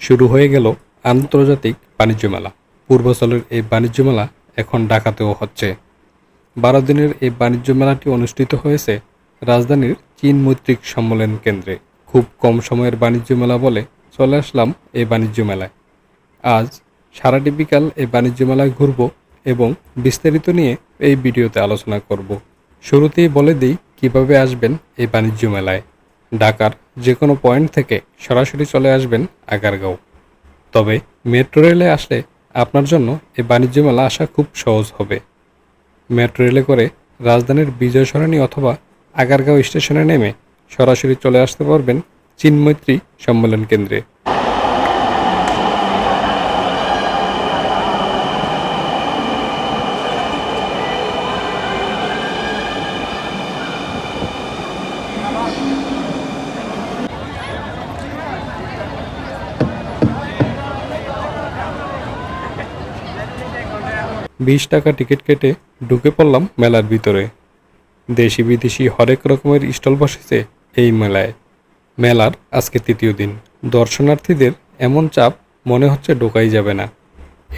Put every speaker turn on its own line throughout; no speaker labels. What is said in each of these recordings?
শুরু হয়ে গেল আন্তর্জাতিক বাণিজ্য মেলা। পূর্বাচলের এই বাণিজ্য মেলা এখন ঢাকাতেও হচ্ছে। বারো দিনের এই বাণিজ্য মেলাটি অনুষ্ঠিত হয়েছে রাজধানীর চীন মৈত্রিক সম্মেলন কেন্দ্রে। খুব কম সময়ের বাণিজ্য মেলা বলে চলে আসলাম এই বাণিজ্য মেলায়। আজ সারাটি বিকাল এই বাণিজ্য মেলায় ঘুরব এবং বিস্তারিত নিয়ে এই ভিডিওতে আলোচনা করব। শুরুতেই বলে দিই কীভাবে আসবেন এই বাণিজ্য মেলায়। ঢাকার যে কোনো পয়েন্ট থেকে সরাসরি চলে আসবেন আগারগাঁও। তবে মেট্রো রেলে আসলে আপনার জন্য এই বাণিজ্য মেলা আসা খুব সহজ হবে। মেট্রো রেলে করে রাজধানীর বিজয় সরণী অথবা আগারগাঁও স্টেশনে নেমে সরাসরি চলে আসতে পারবেন চিনমৈত্রী সম্মেলন কেন্দ্রে। বিশ টাকা টিকিট কেটে ঢুকে পড়লাম মেলার ভিতরে। দেশি বিদেশি হরেক রকমের স্টল বসেছে এই মেলায়। মেলার আজকে তৃতীয় দিন। দর্শনার্থীদের এমন চাপ মনে হচ্ছে ঢোকাই যাবে না।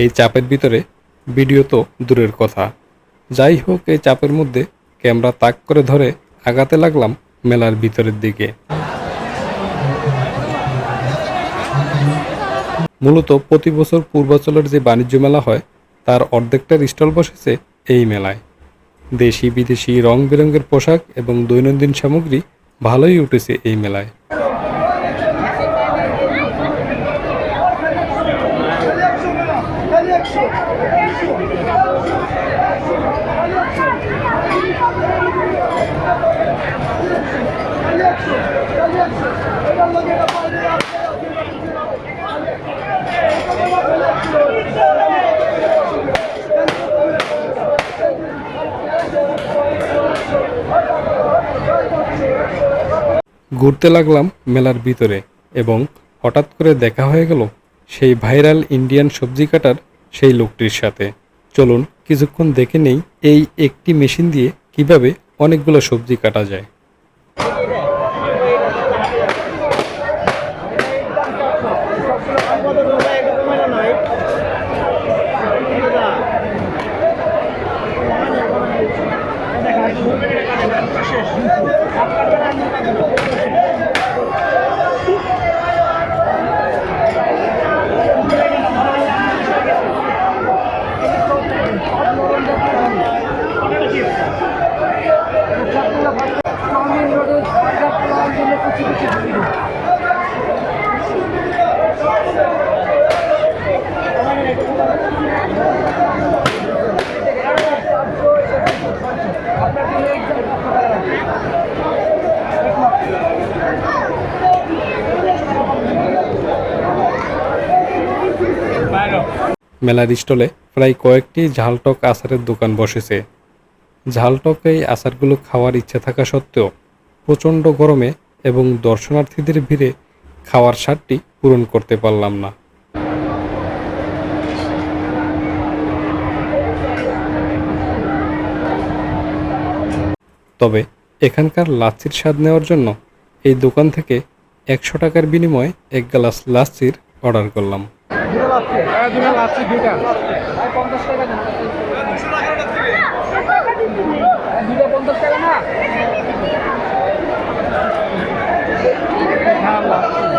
এই চাপের ভিতরে ভিডিও তো দূরের কথা। যাই হোক, এই চাপের মধ্যে ক্যামেরা তাক করে ধরে আগাতে লাগলাম মেলার ভিতরের দিকে। মূলত প্রতি বছর পূর্বাচলের যে বাণিজ্য মেলা হয় তার অর্ধেকটার স্টল বসেছে এই মেলায়। দেশি বিদেশি রং বেরঙের পোশাক এবং দৈনন্দিন সামগ্রী ভালোই উঠেছে এই মেলায়। ঘুরতে লাগলাম মেলার ভিতরে এবং হঠাৎ করে দেখা হয়ে গেল সেই ভাইরাল ইন্ডিয়ান সবজি কাটার সেই লোকটির সাথে। চলুন কিছুক্ষণ দেখে নেই এই একটি মেশিন দিয়ে কীভাবে অনেকগুলো সবজি কাটা যায়। মেলার স্টলে প্রায় কয়েকটি ঝালটক আচারের দোকান বসেছে। ঝালটক এই আচারগুলো খাওয়ার ইচ্ছে থাকা সত্ত্বেও প্রচণ্ড গরমে এবং দর্শনার্থীদের ভিড়ে খাওয়ার স্বাদটি পূরণ করতে পারলাম না। তবে এখানকার লাচ্ছির স্বাদ নেওয়ার জন্য এই দোকান থেকে একশো টাকার বিনিময়ে এক গ্লাস লাচ্ছির অর্ডার করলাম।
টাকা না? Hello.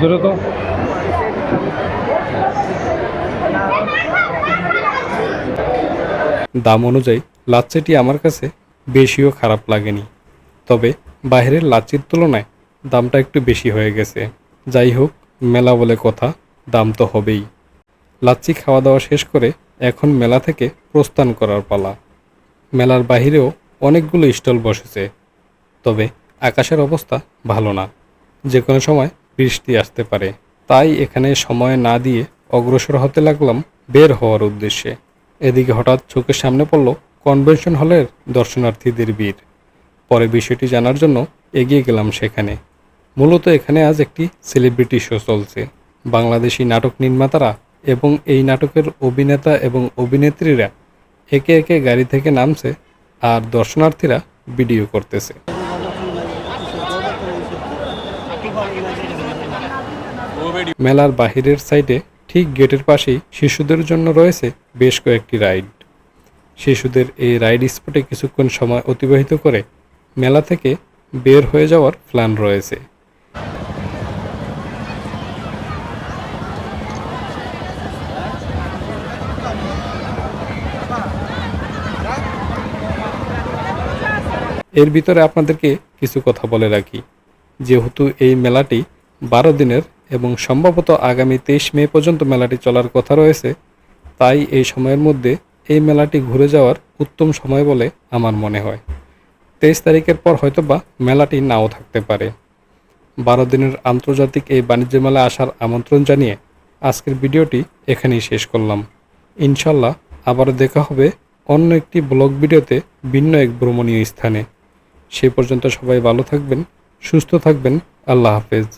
দূরে তো। দাম অনুযায়ী লাচ্ছিটি আমার কাছে বেশিও খারাপ লাগেনি। তবে বাইরের লাচ্ছির তুলনায় দামটা একটু বেশি হয়ে গেছে। যাই হোক, মেলা বলে কথা, দাম তো হবেই। লাচ্ছি খাওয়া দাওয়া শেষ করে এখন মেলা থেকে প্রস্থান করার পালা। মেলার বাহিরেও অনেকগুলো স্টল বসেছে। তবে আকাশের অবস্থা ভালো না। যে কোনো সময় বৃষ্টি আসতে পারে। তাই এখানে সময় না দিয়ে অগ্রসর হতে লাগলাম বের হওয়ার উদ্দেশ্যে। এদিকে হঠাৎ চোখের সামনে পড়ল কনভেনশন হলের দর্শনার্থীদের ভিড়। পরে বিষয়টি জানার জন্য এগিয়ে গেলাম সেখানে। মূলত এখানে আজ একটি সেলিব্রিটি শো চলছে। বাংলাদেশি নাটক নির্মাতারা এবং এই নাটকের অভিনেতা এবং অভিনেত্রীরা একে একে গাড়ি থেকে নামছে আর দর্শনার্থীরা ভিডিও করতেছে। মেলার বাহিরের সাইডে ঠিক গেটের পাশেই শিশুদের জন্য রয়েছে বেশ কয়েকটি রাইড। শিশুদের এই রাইড স্পটে কিছুক্ষণ সময় অতিবাহিত করে মেলা থেকে বের হয়ে যাওয়ার প্ল্যান রয়েছে। এর ভিতরে আপনাদেরকে কিছু কথা বলে রাখি। যেহেতু এই মেলাটি বারো দিনের এবং সম্ভবত আগামী তেইশ মে পর্যন্ত মেলাটি চলার কথা রয়েছে, তাই এই সময়ের মধ্যে এই মেলাটি ঘুরে যাওয়ার উত্তম সময় বলে আমার মনে হয়। তেইশ তারিখের পর হয়তোবা মেলাটি নাও থাকতে পারে। বারো দিনের আন্তর্জাতিক এই বাণিজ্য মেলা আসার আমন্ত্রণ জানিয়ে আজকের ভিডিওটি এখানেই শেষ করলাম। ইনশাল্লাহ আবার দেখা হবে অন্য একটি ব্লগ ভিডিওতে ভিন্ন এক ভ্রমণীয় স্থানে। সে পর্যন্ত সবাই ভালো থাকবেন, সুস্থ থাকবেন, আল্লাহ হাফেজ।